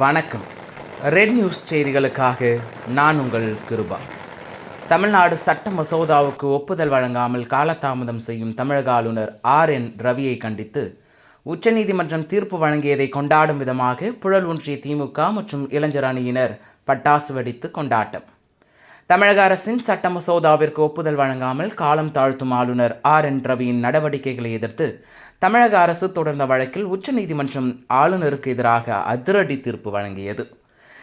வணக்கம். Red news செய்திகளுக்காக நான் உங்கள் கிருபா. தமிழ்நாடு சட்ட மசோதாவுக்கு ஒப்புதல் வழங்காமல் காலதாமதம் செய்யும் தமிழக ஆளுநர் ஆர் என் ரவியை கண்டித்து உச்சநீதிமன்றம் தீர்ப்பு வழங்கியதை கொண்டாடும் விதமாக புழல் ஒன்றிய திமுக மற்றும் இளைஞர் அணியினர் பட்டாசு வெடித்து கொண்டாட்டம். தமிழக அரசின் சட்ட மசோதாவிற்கு ஒப்புதல் வழங்காமல் காலம் தாழ்த்தும் ஆளுநர் ஆர் என் ரவியின் நடவடிக்கைகளை எதிர்த்து தமிழக அரசு தொடர்ந்த வழக்கில் உச்சநீதிமன்றம் ஆளுநருக்கு எதிராக அதிரடி தீர்ப்பு வழங்கியது.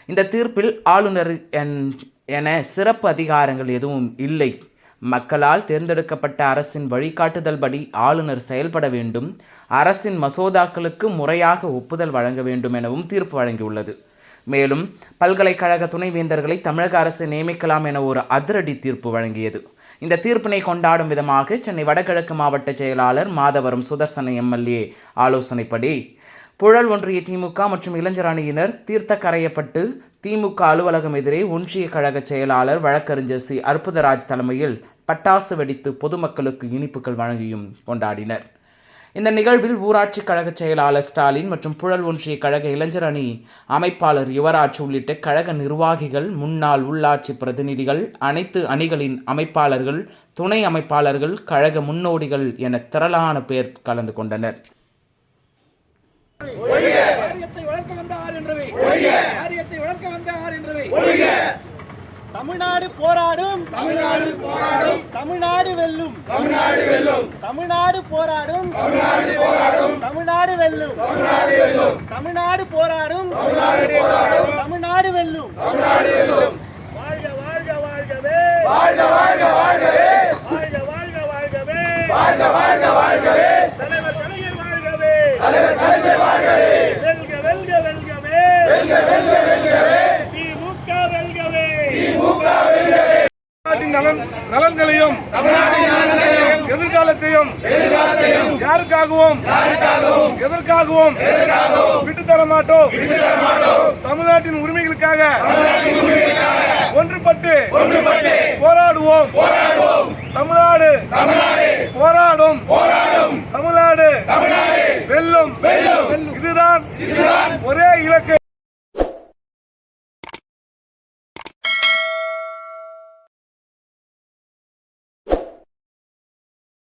இந்த தீர்ப்பில் ஆளுநர் என் என சிறப்பு அதிகாரங்கள் எதுவும் இல்லை. மக்களால் தேர்ந்தெடுக்கப்பட்ட அரசின் வழிகாட்டுதல்படி ஆளுநர் செயல்பட வேண்டும். அரசின் மசோதாக்களுக்கு முறையாக ஒப்புதல் வழங்க வேண்டும் எனவும் தீர்ப்பு வழங்கியுள்ளது. மேலும் பல்கலைக்கழக துணைவேந்தர்களை தமிழக அரசு நியமிக்கலாம் என ஒரு அதிரடி தீர்ப்பு வழங்கியது. இந்த தீர்ப்பினை கொண்டாடும் விதமாக சென்னை வடகிழக்கு மாவட்ட செயலாளர் மாதவரம் சுதர்சன எம்எல்ஏ ஆலோசனைப்படி புழல் ஒன்றிய திமுக மற்றும் இளைஞர் அணியினர் தீர்த்த கரையப்பட்டு திமுக அலுவலகம் எதிரே ஒன்றிய கழக செயலாளர் வழக்கறிஞர் சி. அற்புதராஜ் தலைமையில் பட்டாசு வெடித்து பொதுமக்களுக்கு இனிப்புகள் வழங்கியும் கொண்டாடினர். இந்த நிகழ்வில் ஊராட்சி கழக செயலாளர் ஸ்டாலின் மற்றும் புழல் ஒன்றிய கழக இளைஞர் அணி அமைப்பாளர் யுவராஜ் உள்ளிட்ட கழக நிர்வாகிகள் முன்னாள் உள்ளாட்சி பிரதிநிதிகள் அனைத்து அணிகளின் அமைப்பாளர்கள் துணை அமைப்பாளர்கள் கழக முன்னோடிகள் என திரளான பேர் கலந்து கொண்டனர். வளர்க்க வந்த ஆர் என்றவை வளர்க்க வந்த ஆர் என்றவை தமிழ்நாடு போராடும். தமிழ்நாடு போராடும். தமிழ்நாடு வெல்லும். தமிழ்நாடு வெல்லும். தமிழ்நாடு போராடும். தமிழ்நாடு போராடும். தமிழ்நாடு வெல்லும். தமிழ்நாடு வெல்லும். தமிழ்நாடு போராடும். தமிழ்நாடு போராடும். தமிழ்நாடு வெல்லும். தமிழ்நாடு வெல்லும். வாழ்க வாழ்க வாழ்கவே. வாழ்க வாழ்க வாழ்கவே. வாழ்க வாழ்க வாழ்கவே. வாழ்க வாழ்க வாழ்கவே. தலைவர் கலைஞர் வாழ்கவே. தலைவர் கலைஞர் வாழ்கவே. வெல்க வெல்க வெல்கவே. வெல்க வெல்க நலன் நலன்களையும் எதிர்காலத்தையும் யாருக்காகவும் எதற்காகவும் விட்டு மாட்டோம் தமிழ்நாட்டின் உரிமைகளுக்காக ஒன்றுபட்டு போராடுவோம். தமிழ்நாடு போராடும். தமிழ்நாடு வெல்லும். இதுதான் ஒரே இலக்கு.